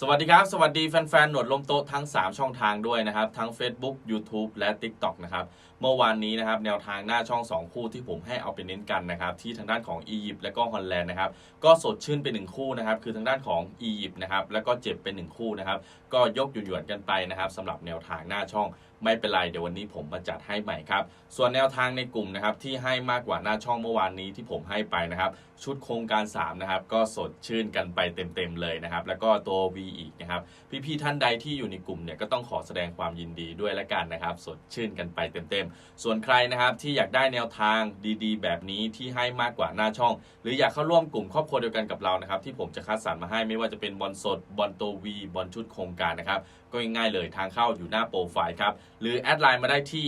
สวัสดีครับ สวัสดีแฟนๆ หนวดลมโต๊ะทั้ง 3 ช่องทางด้วยนะครับ ทั้ง Facebook YouTube และ TikTok นะครับเมื่อวานนี้นะครับแนวทางหน้าช่อง 2 คู่ที่ผมให้เอาไปเน้นกันนะครับที่ทางด้านของอียิปต์และก็ฮอลแลนด์นะครับก็สดชื่นเป็นหนึ่งคู่นะครับคือทางด้านของอียิปต์นะครับแล้วก็เจ็บเป็นหนึ่งคู่นะครับก็ยกหยวนๆกันไปนะครับสำหรับแนวทางหน้าช่อง ไม่เป็นไรเดี๋ยววันนี้ผมมาจัดให้ใหม่ครับ ส่วนแนวทางในกลุ่มนะครับที่ให้มากกว่าหน้าช่องเมื่อวานนี้ที่ผมให้ไปนะครับ ชุดโครงการ3นะครับก็สดชื่นกันไปเต็มๆเลยนะครับ แล้วก็ตัว V อีกนะครับ พี่ๆท่านใดที่อยู่ในกลุ่มเนี่ยก็ต้องขอแสดงความยินดีด้วยละกันนะครับ สดชื่นกันไปเต็มๆ ส่วนใครนะครับที่อยากได้แนวทางดีๆ แบบนี้ที่ให้มากกว่าหน้าช่อง หรืออยากเข้าร่วมกลุ่มครอบครัวเดียวกันกับเรานะครับที่ผมจะคัดสรรมาให้ไม่ว่าจะเป็นบอลสดบอลตัว V บอลชุดโครงการนะครับก็ง่ายๆเลยทางเข้าอยู่หน้าโปรไฟล์ครับ หรือแอดไลน์มาได้ที่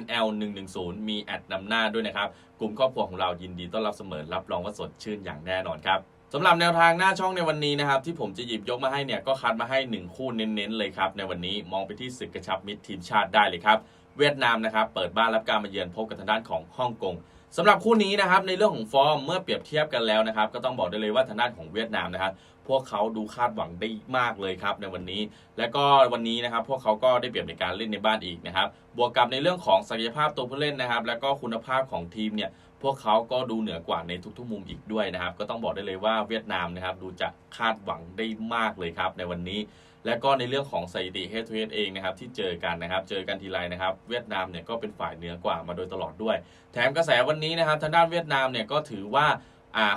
@nl110 มีแอดนำหน้าด้วยนะครับ กลุ่มครอบครัวของเรายินดีต้อนรับเสมอรับรองว่าสดชื่นอย่างแน่นอนครับสำหรับแนวทางหน้าช่องในวันนี้นะครับ ที่ผมจะหยิบยกมาให้เนี่ยก็คัดมาให้ 1 คู่เน้นๆเลยครับ ในวันนี้มองไปที่ศึกกระชับมิตรทีมชาติได้เลยครับ เวียดนามนะครับเปิดบ้านรับการมาเยือนพบกับทางด้านของฮ่องกงสำหรับคู่นี้นะครับในเรื่องของฟอร์มเมื่อเปรียบเทียบกันแล้วนะครับ ก็ต้องบอกได้เลยว่าทางด้านของเวียดนามนะครับ พวกเขาดูคาดหวังได้มากเลยครับในวันนี้ และก็วันนี้นะครับพวกเขาก็ได้เปรียบในการเล่นในบ้านอีกนะครับ บวกกับในเรื่องของศักยภาพตัวผู้เล่นนะครับ แล้วก็คุณภาพของทีมเนี่ยพวกเขาก็ดูเหนือกว่าในทุกๆมุมอีกด้วยนะครับ ก็ต้องบอกได้เลยว่าเวียดนามนะครับดูจะคาดหวังได้มากเลยครับในวันนี้ และก็ในเรื่องของสถิติ head to head เองนะครับที่เจอกันนะครับ เจอกันทีไรนะครับ เวียดนามเนี่ยก็เป็นฝ่ายเหนือกว่ามาโดยตลอดด้วย แถมกระแสวันนี้นะครับทางด้านเวียดนามเนี่ยก็ถือว่า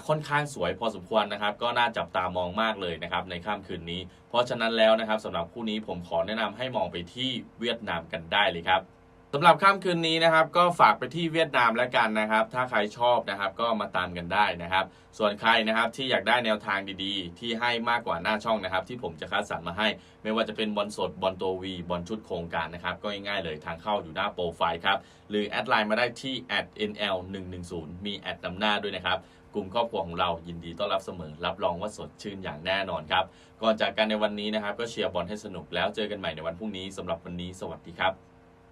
ค่อนข้างสวยพอสมควรนะครับ ก็น่าจับตามองมากเลยนะครับในค่ำคืนนี้ เพราะฉะนั้นแล้วนะครับสำหรับคู่นี้ผมขอแนะนำให้มองไปที่เวียดนามกันได้เลยครับ สำหรับค่ำคืนนี้นะครับ ก็ฝากไปที่เวียดนามแล้วกันนะครับ ถ้าใครชอบนะครับ ก็มาตามกันได้นะครับ ส่วนใครนะครับที่อยากได้แนวทางดีๆ ที่ให้มากกว่าหน้าช่องนะครับ ที่ผมจะคัดสรรมาให้ ไม่ว่าจะเป็นบอลสดบอลตัววีบอลชุดโครงการนะครับ ก็ง่ายๆเลยทางเข้าอยู่หน้าโปรไฟล์ครับ หรือแอดไลน์มาได้ที่ @nl110 มีแอดนำหน้าด้วยนะครับกลุ่มครอบครัวของเรายินดีต้อนรับเสมอ รับรองว่าสดชื่นอย่างแน่นอนครับ ก่อนจากกันในวันนี้นะครับ ก็เชียร์บอลให้สนุกแล้วเจอกันใหม่ในวันพรุ่งนี้สำหรับวันนี้สวัสดีครับ